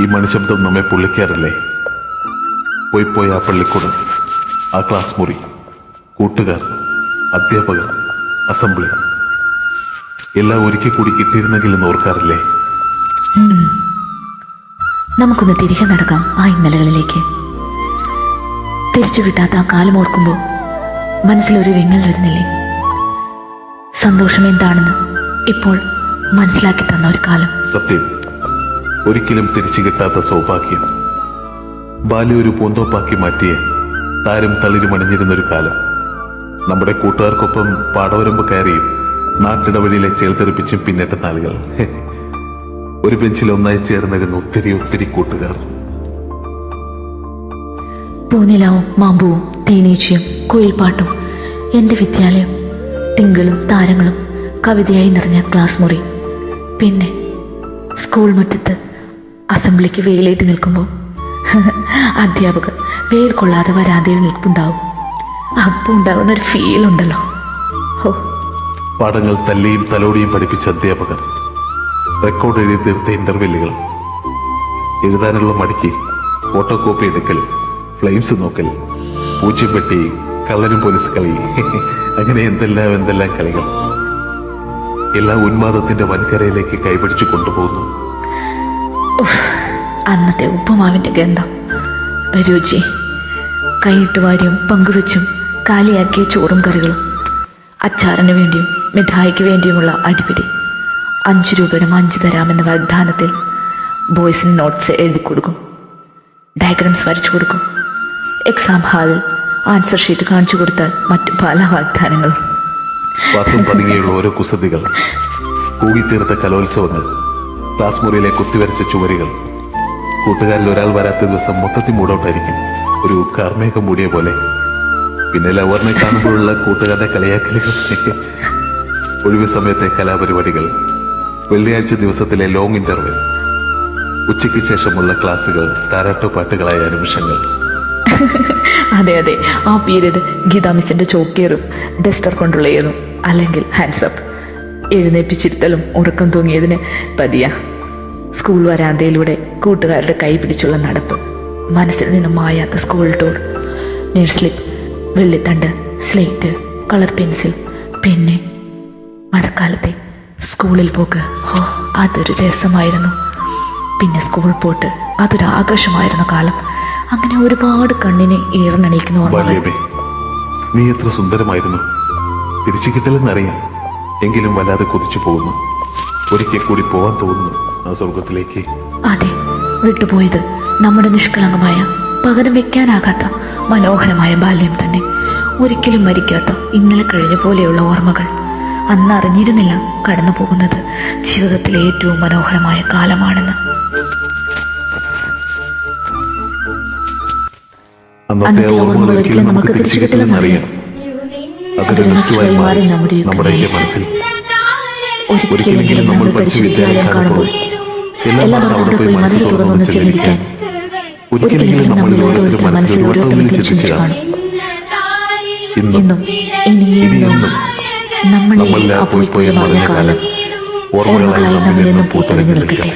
ഈ മണിശബ്ദം നമ്മെ പൊള്ളിക്കാറില്ലേ? പോയി പോയി ആ പള്ളിക്കൂടം ആ ക്ലാസ് മുറി കൂട്ടുകാർ അധ്യാപകർ അസംബ്ലി എല്ലാം ഒരുക്കി കൂടി കിട്ടിയിരുന്നെങ്കിൽ എന്ന് ഓർക്കാറില്ലേ? നമുക്കൊന്ന് തിരികെ നടക്കാം ആ ഇന്നലകളിലേക്ക്. തിരിച്ചു കിട്ടാത്ത ആ കാലം ഓർക്കുമ്പോൾ മനസ്സിലൊരു വിങ്ങൽ വരുന്നില്ലേ? സന്തോഷം എന്താണെന്ന് ഇപ്പോൾ മനസ്സിലാക്കി തന്ന ഒരു കാലം. സത്യം. ഒരിക്കലും തിരിച്ചു കിട്ടാത്ത സൗഭാഗ്യം. ബാല്യ ഒരു പൂന്തോപ്പാക്കി മാറ്റിയ താരം തളിരുമണിഞ്ഞിരുന്ന ഒരു കാലം. നമ്മുടെ കൂട്ടുകാർക്കൊപ്പം പാടവരമ്പ് കയറിയും നാട്ടിടവഴിയിലെ ചേർത്തെറിപ്പിച്ചും പിന്നിട്ട നാളുകൾ. ഒരു ബെഞ്ചിൽ ഒന്നായി ചേർന്നിരുന്ന ഒത്തിരി ഒത്തിരി കൂട്ടുകാർ. പൂനിലാവും മാമ്പുവും തേനീച്ചയും കുയിൽപ്പാട്ടും എന്റെ വിദ്യാലയം തിങ്കളും താരങ്ങളും കവിതയായി നിറഞ്ഞ ക്ലാസ് മുറി. പിന്നെ സ്കൂൾ മുറ്റത്ത് അസംബ്ലിക്ക് വെയിലേറ്റ് നിൽക്കുമ്പോൾ അധ്യാപകർ വെയിൽ കൊള്ളാതെ വരാതെ നിൽപ്പുണ്ടാവും. അപ്പം ഉണ്ടാകുന്ന ഒരു ഫീൽ ഉണ്ടല്ലോ. ഓ പാഠങ്ങൾ തല്ലിയും തലോടിയും പഠിപ്പിച്ച അധ്യാപകർ. റെക്കോർഡ് എഴുതി തീർത്ത ഇന്റർവെല്ലുകൾ എഴുതാനുള്ള മടിക്ക് ഫോട്ടോ കോപ്പി എടുക്കൽ ഫ്ലെയിംസ് നോക്കൽ പൂജ്യം പെട്ടി കള്ളനും പോലീസ് കളി. അങ്ങനെ എന്തെല്ലാം എന്തെല്ലാം കളികൾ. എല്ലാ ഉന്മാദത്തിന്റെ വൻകരയിലേക്ക് കൈപിടിച്ചു കൊണ്ടുപോകുന്നു. അന്നത്തെ ഉപ്പുമാവിന്റെ ഗന്ധം. രുചി കൈയിട്ട് വാരിയും പങ്കുവെച്ചും കാലിയാക്കിയ ചോറും കറികളും അച്ചാറിന് വേണ്ടിയും മിഠായിക്ക് വേണ്ടിയുമുള്ള അടിപിടി. അഞ്ച് രൂപയുടെ മഞ്ച് തരാമെന്ന വാഗ്ദാനത്തിൽ ബോയ്സിന് നോട്ട്സ് എഴുതി കൊടുക്കും. ഡയഗ്രാംസ് വരച്ചു കൊടുക്കും. എക്സാം ഹാളിൽ ആൻസർ ഷീറ്റ് കാണിച്ചു കൊടുത്താൽ മറ്റു പല വാഗ്ദാനങ്ങളും. ഓരോ കുസൃതികൾ. കൂടിത്തീർത്ത കലോത്സവങ്ങൾ. ക്ലാസ് മുറിയിലെ കുത്തിവരച്ച ചുവരുകൾ കൂട്ടുകാരിൽ ഒരാൾ വരാത്ത ദിവസം മൊത്തത്തിൽ മൂടോട്ടായിരിക്കും. ഒരു കർമ്മയൊക്കെ മൂടിയ പോലെ. പിന്നെ ലവറിനെ കാണുമ്പോഴുള്ള കൂട്ടുകാരുടെ കളിയാക്കലുകൾ. ഒഴിവ് സമയത്തെ കലാപരിപാടികൾ. വെള്ളിയാഴ്ച ദിവസത്തിലെ ലോങ് ഇന്റർവെൽ ഉച്ചയ്ക്ക് ശേഷമുള്ള ക്ലാസ്സുകൾ താരാട്ടോ പാട്ടുകളായ നിമിഷങ്ങൾ. അതെ അതെ. ആ പീരീഡ് ഗീതാ മിസ്സിന്റെ ചോക്കേറും ഡസ്റ്റർ കൊണ്ടുള്ള ഏറും അല്ലെങ്കിൽ ഹാൻഡ്സപ്പ് എഴുന്നേപ്പിച്ചിരുത്തലും ഉറക്കം തൂങ്ങിയതിന് പതിയ. സ്കൂൾ വരാന്തയിലൂടെ കൂട്ടുകാരുടെ കൈ പിടിച്ചുള്ള നടപ്പ്. മനസ്സിൽ നിന്നും മായാത്ത സ്കൂൾ ടൂർ നേഴ്സ്ലിപ്പ് വെള്ളിത്തണ്ട് സ്ലേറ്റ് കളർ പെൻസിൽ പിന്നെ മഴക്കാലത്തെ സ്കൂളിൽ പോക്ക്. ഓ അതൊരു രസമായിരുന്നു. പിന്നെ സ്കൂൾ പോട്ട് അതൊരു ആകാശമായിരുന്നു കാലം. അങ്ങനെ ഒരുപാട് കണ്ണിനെ ഈർന്നണിയിക്കുന്ന ഓർമ്മ നീ എത്ര സുന്ദരമായിരുന്നു. തിരിച്ചു കിട്ടില്ലെന്നറിയാം. എങ്കിലും വല്ലാതെ കുതിച്ചു പോകുന്നു. ഒരിക്കൽ കൂടി പോവാൻ തോന്നുന്നു ആ സ്വർഗത്തിലേക്ക് അതെ വിട്ടുപോയത് നമ്മുടെ നിഷ്കളങ്കമായ പകരം വെക്കാനാകാത്ത മനോഹരമായ ബാല്യം തന്നെ. ഒരിക്കലും മരിക്കാത്ത ഇന്നലെ കഴിഞ്ഞ പോലെയുള്ള ഓർമ്മകൾ. അന്ന് അറിഞ്ഞിരുന്നില്ല കടന്നു പോകുന്നത് ജീവിതത്തിലെ ഏറ്റവും മനോഹരമായ കാലമാണെന്ന്. അന്നത്തെ ഓർമ്മകൾ ഒരിക്കലും നമുക്ക് തിരിച്ചു കിട്ടില്ലെന്നറിയാം അതൊരു നഷ്ടമായി മാറി നമ്മുടെയൊക്കെ മനസ്സിൽ ഒരിക്കലെങ്കിലും നമ്മൾ പഠിച്ച വിദ്യാലയം കാണുമ്പോൾ എല്ലാം അവിടെ പോയി മനസ്സ് തുറന്നൊന്ന് ചെന്നിരിക്കാൻ ഒരിക്കലെങ്കിലും നമ്മൾ ഓരോരുത്തർ മനസ്സിൽ ഓരോരുത്തരും ചിന്തിച്ചു കാണും. ഇന്നും ഇന്നും ഇനിയും നമ്മളെ പോയി പോയി കാലം ഓർമ്മകളായി നമ്മളിൽ നിന്നും നിൽക്കട്ടെ.